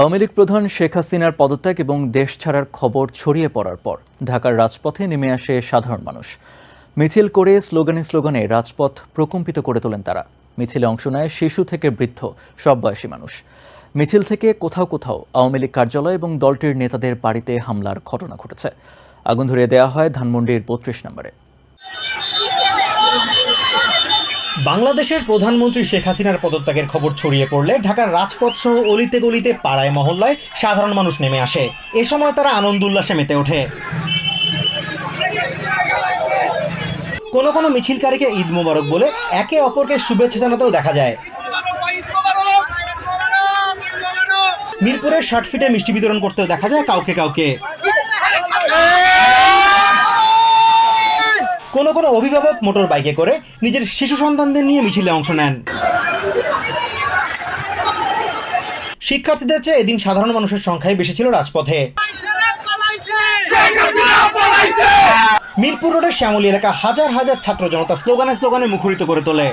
আওয়ামী লীগ প্রধান শেখ হাসিনার পদত্যাগ এবং দেশ ছাড়ার খবর ছড়িয়ে পড়ার পর ঢাকার রাজপথে নেমে আসে সাধারণ মানুষ। মিছিল করে স্লোগানে স্লোগানে রাজপথ প্রকম্পিত করে তোলেন তারা। মিছিলে অংশ নেয় শিশু থেকে বৃদ্ধ, সব বয়সী মানুষ। মিছিল থেকে কোথাও কোথাও আওয়ামী লীগ কার্যালয় এবং দলটির নেতাদের বাড়িতে হামলার ঘটনা ঘটেছে। আগুন ধরিয়ে দেওয়া হয় ধানমন্ডির বত্রিশ নম্বরে। বাংলাদেশের প্রধানমন্ত্রী শেখ হাসিনার পদত্যাগের খবর ছড়িয়ে পড়লে ঢাকার রাজপথ সহ অলিতে গলিতে পাড়ায় মহল্লায় সাধারণ মানুষ নেমে আসে। এ সময় তারা আনন্দ উল্লাসে মেতে ওঠে। কোনো কোনো মিছিলকারীকে ঈদ মোবারক বলে একে অপরকে শুভেচ্ছা জানাতেও দেখা যায়। মিরপুরের ষাট ফিটে মিষ্টি বিতরণ করতেও দেখা যায় কাউকে কাউকে। কোনো অভিভাবক মোটর বাইকে করে নিজের শিশু সন্তানদের নিয়ে মিছিলে অংশ নেন। শিক্ষার্থীদের চেয়ে এদিন সাধারণ মানুষের সংখ্যাই বেশি ছিল রাজপথে। মিরপুর রোডের শ্যামলী এলাকা হাজার হাজার ছাত্র জনতা স্লোগানে স্লোগানে মুখরিত করে তোলে।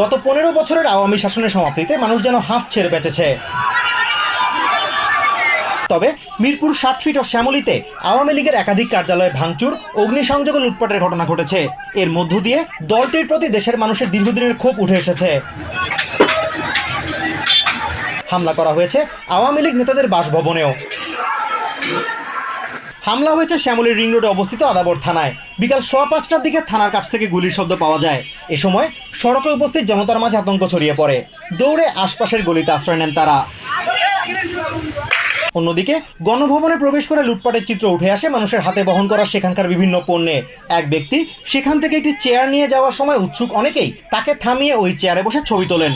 গত পনেরো বছরের আওয়ামী শাসনের সমাপ্তিতে মানুষ যেন হাঁফ ছেড়ে বেঁচেছে। তবে মিরপুর ষাট ফিট ও শ্যামলীতে আওয়ামী লীগের একাধিক কার্যালয়ে ভাঙচুর, অগ্নিসংযোগ ও লুটপাটের ঘটনা ঘটেছে। এর মধ্য দিয়ে দলটির প্রতি দেশের মানুষের দীর্ঘদিনের ক্ষোভ উঠে এসেছে। হামলা করা হয়েছে আওয়ামী লীগ নেতাদের বাসভবনেও। হামলা হয়েছে শ্যামলীর রিং রোডে অবস্থিত আদাবর থানায়। বিকাল সোয়া পাঁচটার দিকে থানার কাছ থেকে গুলির শব্দ পাওয়া যায়। এ সময় সড়কে উপস্থিত জনতার মাঝে আতঙ্ক ছড়িয়ে পড়ে। দৌড়ে আশপাশের গলিতে আশ্রয় নেন তারা। অন্যদিকে, গণভবনে প্রবেশ করে লুটপাটের চিত্র উঠে আসে মানুষের হাতে বহন করা সেখানকার বিভিন্ন পণ্যে। এক ব্যক্তি সেখান থেকে একটি চেয়ার নিয়ে যাওয়ার সময় উৎসুক অনেকেই তাকে থামিয়ে ওই চেয়ারে বসে ছবি তোলেন।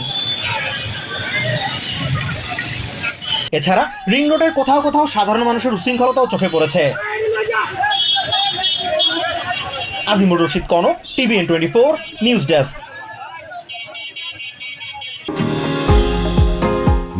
এছাড়া রিং রোডের কোথাও কোথাও সাধারণ মানুষের উশৃঙ্খলতাও চোখে পড়েছে। Azimur Rashid Kanak TVN twenty four news desk